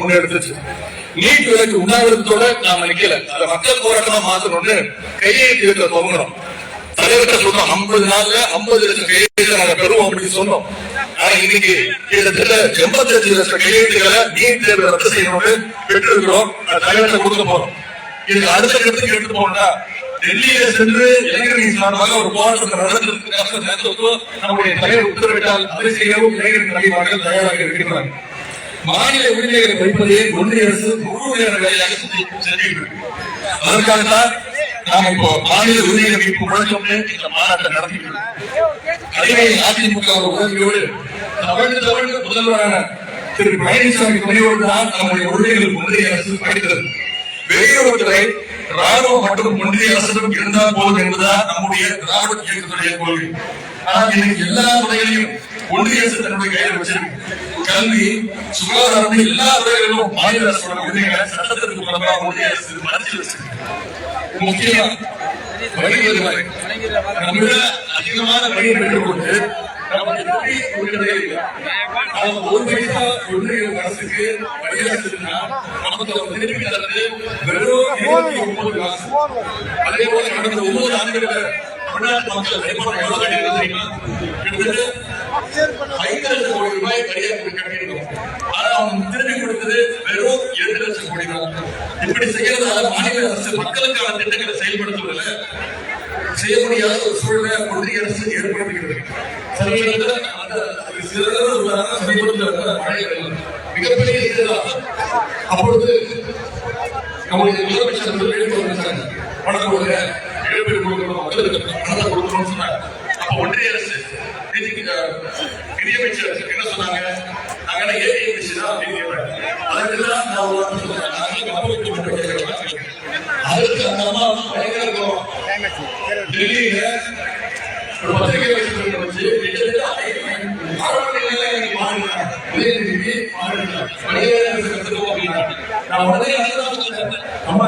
முன்னெடுத்துச்சு NEET விலக்கு உண்ணாவிரதத்தோட நாம நிக்கல. அதை மக்கள் போராட்டமா மாத்தணும்னு கையெழுத்து இயக்க துவங்கணும் தலைவர்கிட்ட சொன்னோம் ஐம்பது நாள்ல ஐம்பது லட்சம் கையெழுத்து நாங்க பெறுவோம் அப்படின்னு சொன்னோம். ஆனா இன்னைக்கு கிட்டத்தட்ட எண்பத்தி அஞ்சு லட்சம் கையெழுத்துக்களை நீட் தேர்வு ரத்து செய்யணும்னு பெற்றிருக்கிறோம். தலைவர்கிட்ட கொடுக்க போறோம். இதுக்கு அடுத்த கட்டத்துக்கு எடுத்து போனா டெல்லியில சென்று இளைஞர்கள் சார்பாக ஒரு போராட்டம் நடத்துவதற்காக நேரத்துக்கு நம்முடைய தலைவர் உத்தரவிட்டால் அதை செய்யவும் இளைஞர்கள் தலைவர்கள் தயாராக இருக்கின்றனர் மாநில உரிமைகளை வைப்பதே ஒன்றிய அரசு முழு நேர வேலையாக அதற்காகத்தான் நாம் இப்போ மாநில உரிமை மீட்பு முழக்கம்னு இந்த மாநாட்டை நடத்திட்டு அதே அதிமுக உதவியோடு தமிழ் தமிழ் முதல்வரான திரு பழனிசாமி துணையோடு தான் நம்முடைய உரிமைகள் ஒன்றிய அரசு படித்தது வெளியுறவுத்துறை ராணுவம் மற்றும் ஒன்றிய அரசிடம் இருந்தால் போதும் என்பதுதான் நம்முடைய திராவிட இயக்கத்துடைய கொள்கை. ஆனால் இன்னைக்கு எல்லா துறைகளையும் ஒன்றிய அரசு தன்னுடைய கையில் வச்சிருக்கு. கல்வி சுகாதாரம் எல்லா துறைகளிலும் மாநில அரசோட உரிமைகளை சட்டத்திற்கு மூலமா ஒன்றிய அரசு மறைச்சு வச்சிருக்கு. முக்கியமா வரி வருவாய் நம்மள அதிகமான வரியை பெற்றுக்கொண்டு ஒரு பைசா ஒன்றிய அரசுக்கு வரியா நமக்கு அவர் திருப்பி தரது வெறும் இருபத்தி ஒன்பது காசு. அதே போல கடந்த ஒன்பது ஆண்டுகளில் தமிழ்நாட்டு மக்கள் எவ்வளவு எவ்வளவு கட்டியிருக்கிறது தெரியுமா கிட்டத்தட்ட ஐந்து லட்சம் கோடி ரூபாய் வரியா கட்டியிருக்கோம் ஆனா அவங்க திரும்பி கொடுத்தது வெறும் இரண்டு லட்சம் கோடி தான் இப்படி செய்யறதால மாநில அரசு மக்களுக்கான திட்டங்களை செயல்படுத்துவதில்லை செய்ய முடியாத ஒரு சூழ்நிலை ஒன்றிய அரசு ஏற்படுத்துகிறது சமீபத்தில் அந்த அது சிறந்த உதாரணம் சமீபத்தில் நடந்த மழை வெள்ளம். மிகப்பெரிய இதுதான் அப்பொழுது நம்முடைய முதலமைச்சர் வந்து வேண்டுகோள் வச்சாங்க கொடுக்கணும் பணத்தை கொடுக்கணும்னு சொன்னாங்க அப்ப ஒன்றிய அரசு நிதியமைச்சர் என்ன சொன்னாங்க நாங்க ஏஐ தான் அப்படின்னு நான் அதுக்கு அந்த அம்மா பயங்கர டெல்லியில ஒரு பத்திரிகை வச்சு நான் உடனே அம்மா